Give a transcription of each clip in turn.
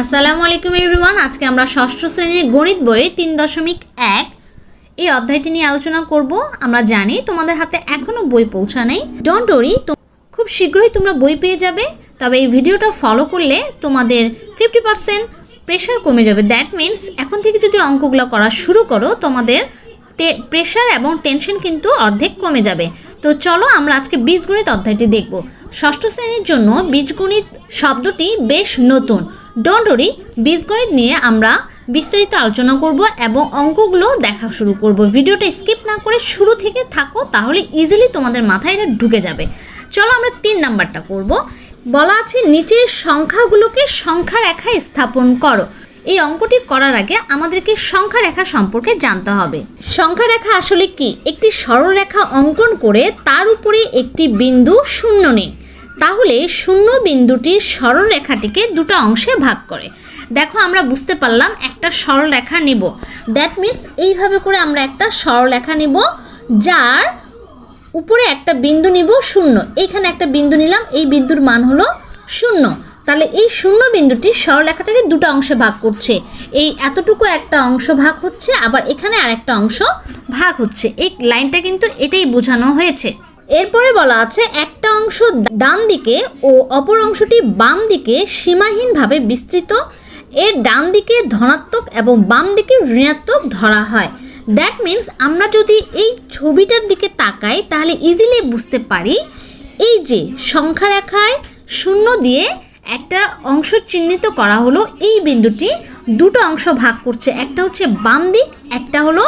আসসালামু আলাইকুম এভরিওয়ান। আজকে আমরা ষষ্ঠ শ্রেণির গণিত বইয়ে তিন দশমিক এক এই অধ্যায়টি নিয়ে আলোচনা করব। আমরা জানি তোমাদের হাতে এখনও বই পৌঁছা নেই। ডোন্ট ওরি খুব শীঘ্রই তোমরা বই পেয়ে যাবে। তবে এই ভিডিওটা ফলো করলে তোমাদের ফিফটি পার্সেন্ট প্রেশার কমে যাবে। দ্যাট মিন্স এখন থেকে যদি অঙ্কগুলো করা শুরু করো, তোমাদের প্রেশার এবং টেনশন কিন্তু অর্ধেক কমে যাবে। তো চলো আমরা আজকে বীজগণিত অধ্যায়টি দেখব। ষষ্ঠ শ্রেণির জন্য বীজগণিত শব্দটি বেশ নতুন। ডোন্ট ওরি বীজগণিত নিয়ে আমরা বিস্তারিত আলোচনা করব এবং অঙ্কগুলো দেখা শুরু করব। ভিডিওটা স্কিপ না করে শুরু থেকে থাকো, তাহলে ইজিলি তোমাদের মাথায় এটা ঢুকে যাবে। চলো আমরা তিন নাম্বারটা করব। বলা আছে, নিচের সংখ্যাগুলোকে সংখ্যা রেখায় স্থাপন করো। এই অঙ্কটি করার আগে আমাদেরকে সংখ্যা রেখা সম্পর্কে জানতে হবে। সংখ্যা রেখা আসলে কি? একটি সরলরেখা অঙ্কন করে তার উপরে একটি বিন্দু শূন্য নিন তাহলে শূন্য বিন্দুটি সরলরেখাটিকে দুটো অংশে ভাগ করে। দেখো আমরা বুঝতে পারলাম একটা সরলরেখা নিব। দ্যাট মিন্স এইভাবে করে আমরা একটা সরলরেখা নিব, যার উপরে একটা বিন্দু নিব শূন্য। এইখানে একটা বিন্দু নিলাম, এই বিন্দুর মান হলো শূন্য। তাহলে এই শূন্য বিন্দুটি সরলরেখাটাকে দুটো অংশে ভাগ করছে। এই এতটুকু একটা অংশ ভাগ হচ্ছে, আবার এখানে আরেকটা অংশ ভাগ হচ্ছে। এই লাইনটা কিন্তু এটাই বোঝানো হয়েছে। এরপরে বলা আছে, একটা অংশ ডান দিকে ও অপর অংশটি বাম দিকে সীমাহীনভাবে বিস্তৃত। এর ডান দিকে ধনাত্মক এবং বাম দিকে ঋণাত্মক ধরা হয়। দ্যাট মিন্স আমরা যদি এই ছবিটার দিকে তাকাই, তাহলে ইজিলি বুঝতে পারি, এই যে সংখ্যা রেখায় শূন্য দিয়ে একটা অংশ চিহ্নিত করা হলো, এই বিন্দুটি দুটো অংশ ভাগ করছে, একটা হচ্ছে বাম দিক, একটা হলো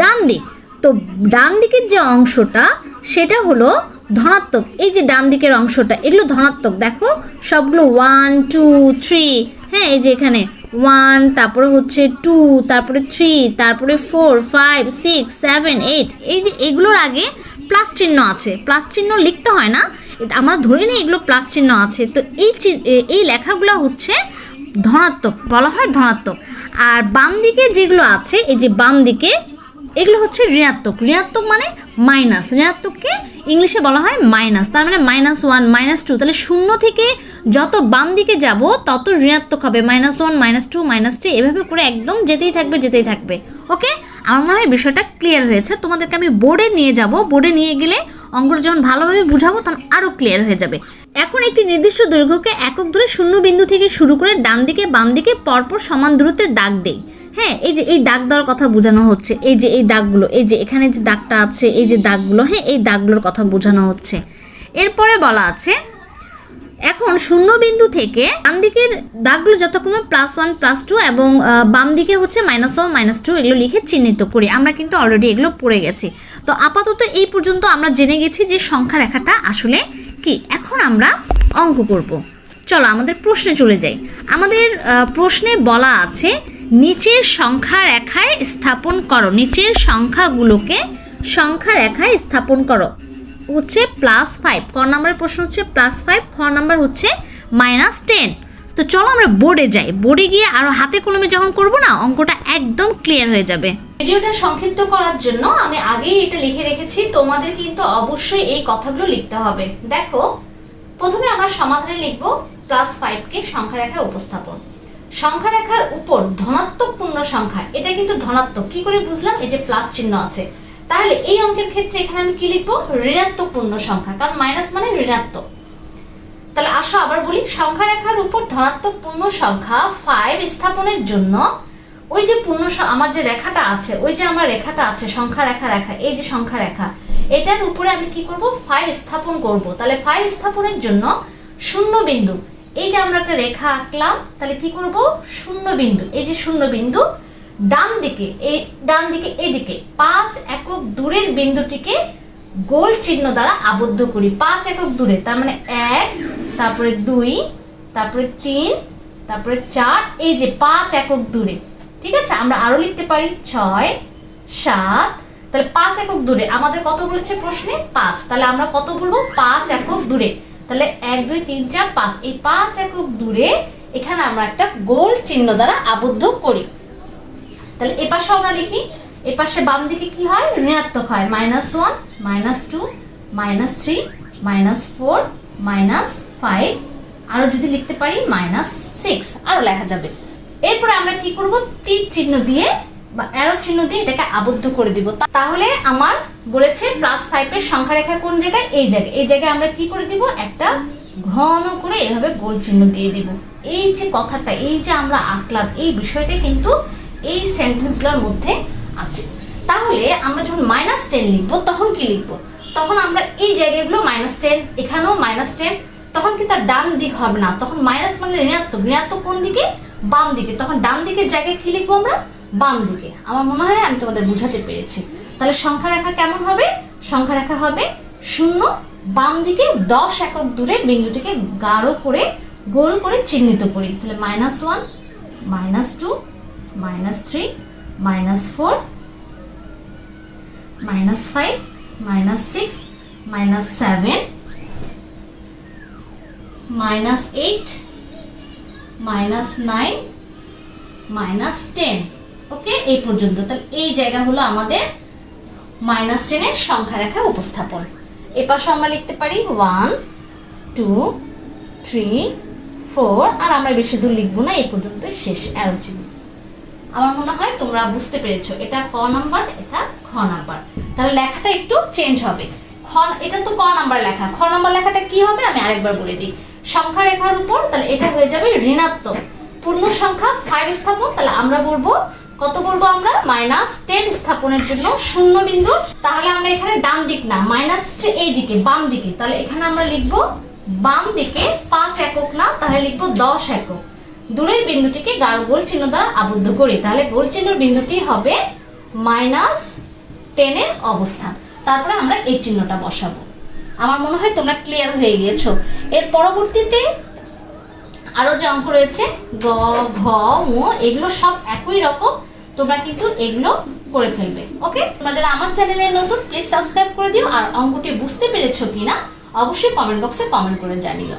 ডান দিক। তো ডান দিকের যে অংশটা সেটা হলো ধনাত্মক। এই যে ডান দিকের অংশটা, এগুলো ধনাত্মক। দেখো, সবগুলো ওয়ান টু থ্রি হ্যাঁ এই যে এখানে ওয়ান তারপরে হচ্ছে টু তারপরে থ্রি তারপরে four five six seven eight এই যে এগুলোর আগে প্লাস চিহ্ন আছে। প্লাস চিহ্ন লিখতে হয় না। আমরা ধরে নিই এগুলো প্লাস চিহ্ন আছে। তো এই এই লেখাগুলো হচ্ছে ধনাত্মক, বলা হয় ধনাত্মক। আর বাম দিকে যেগুলো আছে, এই যে বাম দিকে এগুলো হচ্ছে ঋণাত্মক। ঋণাত্মক মানে মাইনাস ঋণাত্মককে ইংলিশে বলা হয় মাইনাস তার মানে মাইনাস ওয়ান মাইনাস টু তাহলে শূন্য থেকে যত বাম দিকে যাব, তত ঋণাত্মক হবে। Minus one minus two minus three এভাবে করে একদম যেতেই থাকবে যেতেই থাকবে। ওকে আমার মনে হয় বিষয়টা ক্লিয়ার হয়েছে। তোমাদেরকে আমি বোর্ডে নিয়ে যাব। বোর্ডে নিয়ে গেলে অঙ্কটা যখন ভালোভাবে বুঝাবো, তখন আরও ক্লিয়ার হয়ে যাবে। এখন একটি নির্দিষ্ট দৈর্ঘ্যকে একক ধরে শূন্য বিন্দু থেকে শুরু করে ডান দিকে বাম দিকে পরপর সমান দূরত্বে দাগ দেই। হ্যাঁ এই যে এই দাগ দেওয়ার কথা বোঝানো হচ্ছে, এই যে এই দাগগুলো, এই যে এখানে যে দাগটা আছে, এই যে দাগগুলো হ্যাঁ এই দাগগুলোর কথা বোঝানো হচ্ছে। এরপরে বলা আছে, এখন শূন্য বিন্দু থেকে ডান দিকের দাগগুলো যতক্ষণ প্লাস ওয়ান প্লাস টু এবং বাম দিকে হচ্ছে মাইনাস ওয়ান মাইনাস টু এগুলো লিখে চিহ্নিত করি। আমরা কিন্তু অলরেডি এগুলো পড়ে গেছি। তো আপাতত এই পর্যন্ত আমরা জেনে গেছি যে সংখ্যা রেখাটা আসলে কি। এখন আমরা অঙ্ক করব। চলো আমাদের প্রশ্নে চলে যাই। আমাদের প্রশ্নে বলা আছে নিচের সংখ্যা রেখায় স্থাপন করো। নিচের সংখ্যাগুলোকে সংখ্যা রেখায় স্থাপন করো। হচ্ছে প্লাস ফাইভ ক নাম্বারের প্রশ্ন হচ্ছে প্লাস ফাইভ খ নাম্বার হচ্ছে মাইনাস টেন তো চলো আমরা বোর্ডে যাই। বোর্ডে গিয়ে আরও হাতে কলমে যখন করব না, অঙ্কটা একদম ক্লিয়ার হয়ে যাবে। ভিডিওটা সংক্ষিপ্ত করার জন্য আমি আগেই এটা লিখে রেখেছি। তোমাদের কিন্তু অবশ্যই এই কথাগুলো লিখতে হবে। দেখো, প্রথমে আমরা সমাধানে লিখব প্লাস ফাইভকে সংখ্যা রেখায় উপস্থাপন। সংখ্যা রেখার উপর ধনাত্মক পূর্ণ সংখ্যা, এটা কিন্তু ধনাত্মক। কি করে বুঝলাম? এই যে প্লাস চিহ্ন আছে। তাহলে এই অঙ্কের ক্ষেত্রে এখানে আমি কি লিখব? ঋণাত্মক পূর্ণ সংখ্যা, কারণ মাইনাস মানে ঋণাত্মক। তাহলে আসো আবার বলি সংখ্যা রেখার উপর ধনাত্মক পূর্ণ সংখ্যা ফাইভ স্থাপনের জন্য ওই যে পূর্ণ আমার যে রেখাটা আছে, ওই যে আমার রেখাটা আছে সংখ্যা রেখা রেখা এই যে সংখ্যা রেখা এটার উপরে আমি কি করব? ফাইভ স্থাপন করব। তাহলে ফাইভ স্থাপনের জন্য শূন্য বিন্দু এই যে আমরা একটা রেখা আঁকলাম, তাহলে কি করব? শূন্য বিন্দু। এই যে শূন্য বিন্দু, ডান দিকে, এই ডান দিকে, এদিকে, পাঁচ একক দূরের বিন্দুটিকে গোল চিহ্ন দ্বারা আবদ্ধ করি। পাঁচ একক দূরে, তার মানে এক, তারপরে দুই, তারপরে তিন, তারপরে চার, এই যে পাঁচ একক দূরে। ঠিক আছে? আমরা আরও লিখতে পারি, ছয়, সাত। তাহলে পাঁচ একক দূরে, আমাদের কত বলেছে প্রশ্নে? পাঁচ। তাহলে আমরা কত বলব? পাঁচ একক দূরে। তাহলে এক, দুই, তিন, চার, পাঁচ। এই পাঁচ একক দূরে এখানে আমরা একটা গোল চিহ্ন দ্বারা আবদ্ধ করি। তাহলে এ পাশে আমরা লিখি এ পাশে বাম দিকে কি হয়? ঋণাত্মক হয়। Minus one, minus two, minus three, minus four, minus five আরও যদি লিখতে পারি, মাইনাস সিক্স, আরও লেখা যাবে। এরপরে আমরা কি করব? তীর চিহ্ন দিয়ে অ্যারো চিহ্ন দিয়ে এটাকে আবদ্ধ করে দিব। তাহলে আমার বলেছে প্লাস ফাইভের সংখ্যা রেখা কোন জায়গায়? এই জায়গায়। এই জায়গায় আমরা কি করে দিব? একটা ঘন করে এভাবে গোল চিহ্ন দিয়ে দিব। এই যে কথাটা, এই যে আমরা আঁকলাম, এই বিষয়টা কিন্তু এই সেন্টেন্সগুলোর মধ্যে আছে। তাহলে আমরা যখন মাইনাস টেন লিখব, তখন কি লিখব? তখন আমরা এই জায়গাগুলো মাইনাস টেন এখানেও মাইনাস টেন তখন কিন্তু ডান দিক হবে না। তখন মাইনাস মানে ঋণাত্মক। ঋণাত্মক কোন দিকে? বাম দিকে। তখন ডান দিকের জায়গায় কি লিখব আমরা? বাম দিকে। আমার মনে হয় আমি তোমাদের বুঝাতে পেরেছি। তাহলে সংখ্যা রেখা কেমন হবে? সংখ্যা রেখা হবে শূন্য, বাম দিকে দশ একক দূরে বিন্দুটিকে গাঢ় করে, গোল করে চিহ্নিত করি। তাহলে minus one minus two minus three minus four minus five minus six minus seven minus eight minus nine minus ten okay, এই পর্যন্ত। তাহলে এই জায়গা হলো আমাদের মাইনাস টেনের সংখ্যা রেখা উপস্থাপন। এ পাশে আমরা লিখতে পারি ওয়ান টু থ্রি ফোর আর আমরা বেশি দূর লিখব না, এই পর্যন্ত শেষ অ্যারো আমার মনে হয় তোমরা বুঝতে পেরেছ, এটা ক নাম্বার, এটা খ নাম্বার। তাহলে লেখাটা একটু চেঞ্জ হবে। খ, এটা তো ক নাম্বার লেখা। খ নাম্বার লেখাটা কি হবে? আমি আরেকবার বলে দিই। সংখ্যা রেখার উপর, তাহলে এটা হয়ে যাবে ঋণাত্মক। পূর্ণ সংখ্যা ফাইভ স্থাপন, তাহলে আমরা বলব কত বলব আমরা? মাইনাস টেন স্থাপনের জন্য শূন্য বিন্দু তাহলে আমরা এখানে ডান দিক না, মাইনাস এই দিকে, বাম দিকে। তাহলে এখানে আমরা লিখব বাম দিকে পাঁচ একক না, তাহলে লিখব দশ একক। দূরের বিন্দুটিকে গাঢ় গোল চিহ্ন দ্বারা আবদ্ধ করি। তাহলে গোল চিহ্নের বিন্দুটি হবে মাইনাস টেনের অবস্থান। তারপরে আমরা এই চিহ্নটা বসাবো। আমার মনে হয় তোমরা ক্লিয়ার হয়ে গিয়েছো। এর পরবর্তীতে আরও যে অঙ্ক রয়েছে, গ, ঘ ম এগুলো সব একই রকম। তোমরা কিন্তু এগুলো করে ফেলবে, ওকে? তোমরা যারা আমার চ্যানেলে নতুন প্লিজ সাবস্ক্রাইব করে দিও। আর অঙ্কটি বুঝতে পেরেছ কিনা, অবশ্যই কমেন্ট বক্সে কমেন্ট করে জানিও।